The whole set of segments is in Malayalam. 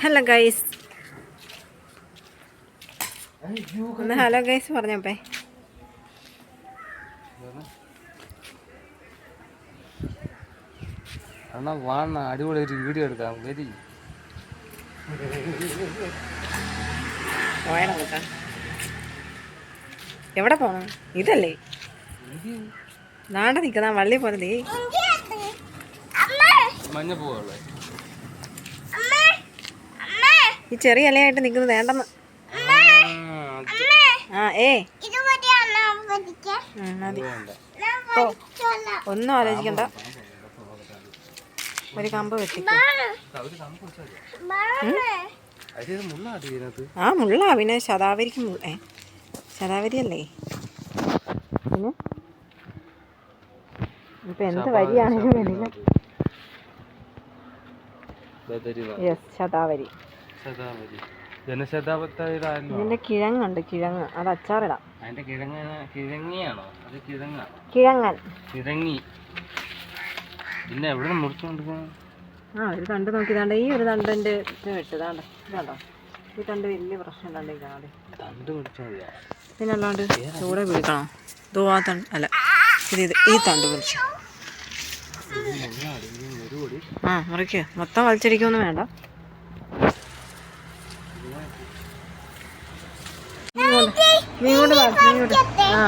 ഹലോ ഗൈസ് ഒന്ന് ഹലോ ഗൈസ് പറഞ്ഞപ്പേ അണ്ണാ വാണ അടിപൊളി ഒരു വീഡിയോ എടുക്കാം വരി പോയണം കേട്ടോ എവിടെ പോണം? ഇതല്ലേ? നാണ്ട നിൽക്കുന്ന വള്ളി പോലെ മഞ്ഞ പോവുള്ളേ ഈ ചെറിയ ഇലയായിട്ട് നിൽക്കുന്നത് വേണ്ടെന്ന്. ആ ഏ. ഉം, മതി ഓ ഒന്നും ആലോചിക്കണ്ട. ഒരു കമ്പ് വെട്ടി അത് മുള്ളാടി ഇതിനകത്ത്? ആ മുള്ള. പിന്നെ ശതാവരിക്ക് മുള്ള ഏ ശതാവരി അല്ലേ പിന്നെ? ഇപ്പൊ എന്ത് വരിയാണെങ്കിലും യെസ് ശതാവരി. ശതാവരി ജനശതാബ്ദത്തിലായിരുന്നു ഇതിന്റെ കിഴങ്ങുണ്ട് കിഴങ്ങ്. അത് അച്ചാറിടാം. അതിന്റെ കിഴങ്ങ് കിഴങ്ങിയാണോ? അത് കിഴങ്ങ? കിഴങ്ങൻ. കിഴങ്ങി. പിന്നെ എവിടെ മുറിച്ചുകൊണ്ടിരിക്കുന്നത് ആ ഒരു തണ്ട് നോക്കിയതാണ്ട് ഈ ഒരു തണ്ടിന്റെ ഇത് വെട്ടതാണ്ട് ഇതാണ്ടോ ഈ തണ്ട് വലിയ പ്രശ്നം തണ്ട് ഇതാണ് തണ്ട് പിടിച്ചാൽ പിന്നെ അല്ലാണ്ട് ചൂടെ പിടിക്കണോ. ഇതോ ആ തണ്ട് അല്ല. ഇത് ഇത് ഈ തണ്ട് പിടിച്ചു ആ മുറിക്കുക മൊത്തം വലിച്ചടിക്കൊന്നും വേണ്ട. ഇങ്ങോട്ട് നീ വാ നീ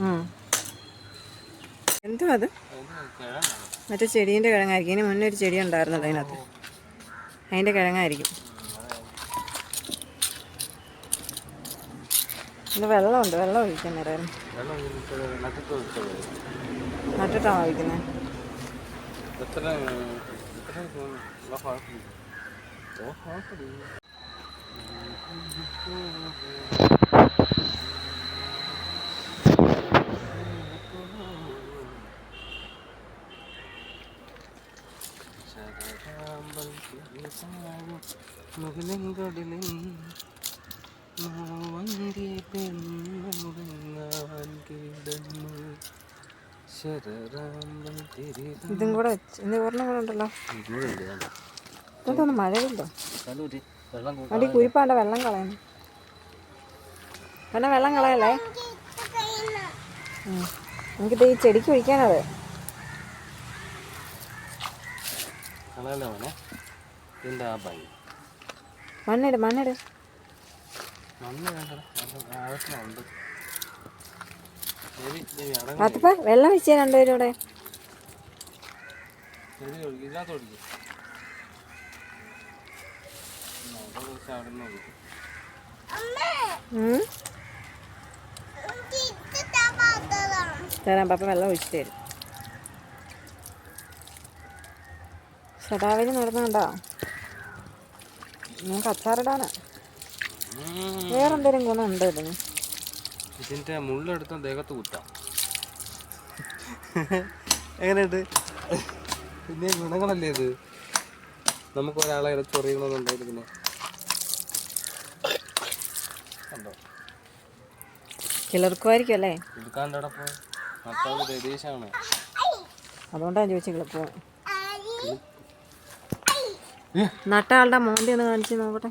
ആ എന്തോ അത് മറ്റേ ചെടീന്റെ കിഴങ്ങായിരിക്കും ഇതിന് മുന്നേ ഒരു ചെടി ഉണ്ടായിരുന്നല്ലോ അതിനകത്ത് അതിന്റെ കിഴങ്ങായിരിക്കും ഇത് വെള്ളമുണ്ട് വെള്ളം ഒഴിക്കാൻ നേരം നട്ടിട്ടാണോ ഒഴിക്കുന്നത് മുകളിലും വന്ധ്യ പെണ്ണുറങ്ങാൻ കിടന്നു ശരറാമ്പൽ തിരി ഇതും കൂടെ ഇന്ന് ഒരെണ്ണം കൂടെ ഉണ്ടല്ലോ ഇതൊന്നും മഴയില്ലോ അടി കുരിപ്പാണ്ട വെള്ളം കളയുന്നു പിന്നെ വെള്ളം കളയല്ലേ. എനിക്കിത് ഈ ചെടിക്ക് ഒഴിക്കാനത്. മണ്ണിട് മണ്ണിട്. അതിപ്പോ വെള്ളം വെച്ചേ രണ്ടുപേരും തരാം പാപ്പ വെള്ളം ഒഴിച്ചു തരും. ശതാവരി നടന്നുണ്ടോ നിങ്ങൾക്ക് അച്ചാറിടാനാ ഗുണം ഉണ്ടോ ഇതിന്? ഇതിന്റെ മുള്ളെടുത്ത ദേഹത്ത് കുത്താം. എങ്ങനെയുണ്ട്? പിന്നെ ഗുണങ്ങളല്ലേ ഇത്? നമുക്ക് ഒരാളെ ചൊറിയണമെന്നുണ്ടായിരുന്നു കണ്ടോ? കിളിർക്കുമായിരിക്കും അല്ലേ? അതുകൊണ്ടാണ് ചോദിച്ചത് കിളിപ്പോ നട്ട ആളുടെ മോന്തി ഒന്ന് കാണിച്ച് നോക്കട്ടെ.